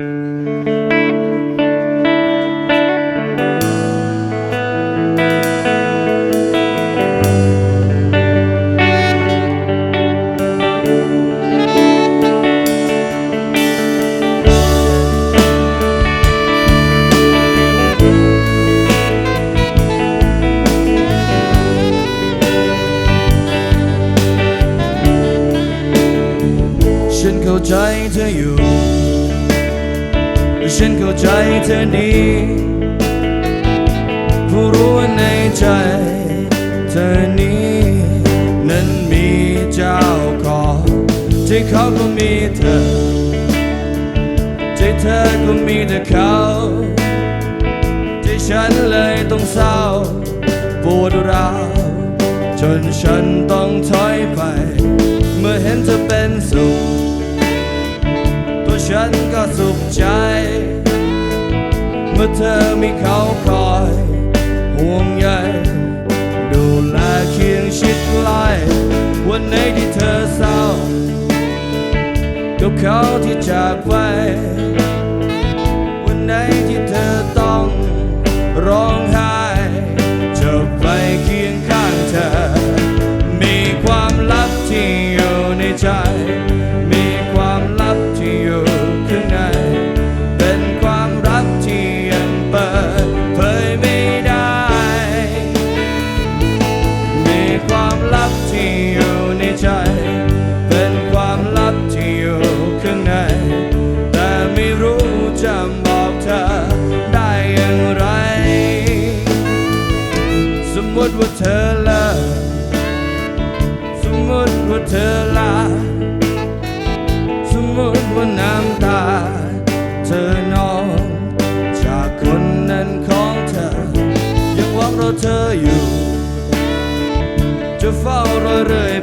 ฉันเข้าใจเธออยู่ ฉันเข้าใจเธอดีผู้รู้ว่าในใจเธอนี้นั้นมีเจ้าของที่เขาก็มีเธอที่เธอก็มีแต่เขาที่ฉันเลยต้องเศร้าปวดร้าวจนฉันต้องถอยไป เมื่อเห็นเธอเป็นสุขตัวฉันก็สุขใจ ธอมีเขาคอยห่วงใยดูแลเคียงชิดไล่วันไหนที่เธอเศร้ากับเขาที่จากไป วันไหนที่เธอต้องร้องไห้จะไปเคียงข้างเธอ มีความลับที่อยู่ในใจ ว่าเธอเลิกสมมติว่าเธอลา สมมติว่าน้ำตา เธอนองจากคนนั้นของเธอ ยังหวังรอเธออยู่ จะเฝ้ารอเรื่อย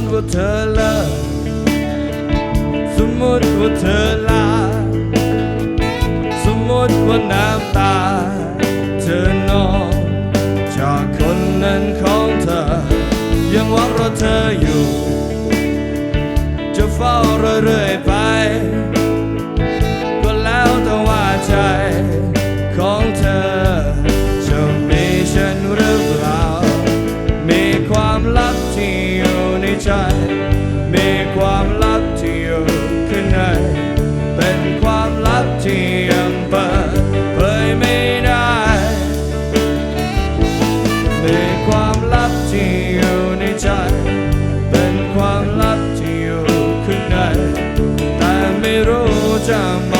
ติว่าเธอเลิกสมมติว่าเธอลา สมมติว่าน้ำตา เธอนองจากคนนั้นของเธอ ยังหวังรอเธออยู่ จะเฝ้ารอเรื่อยไป รู้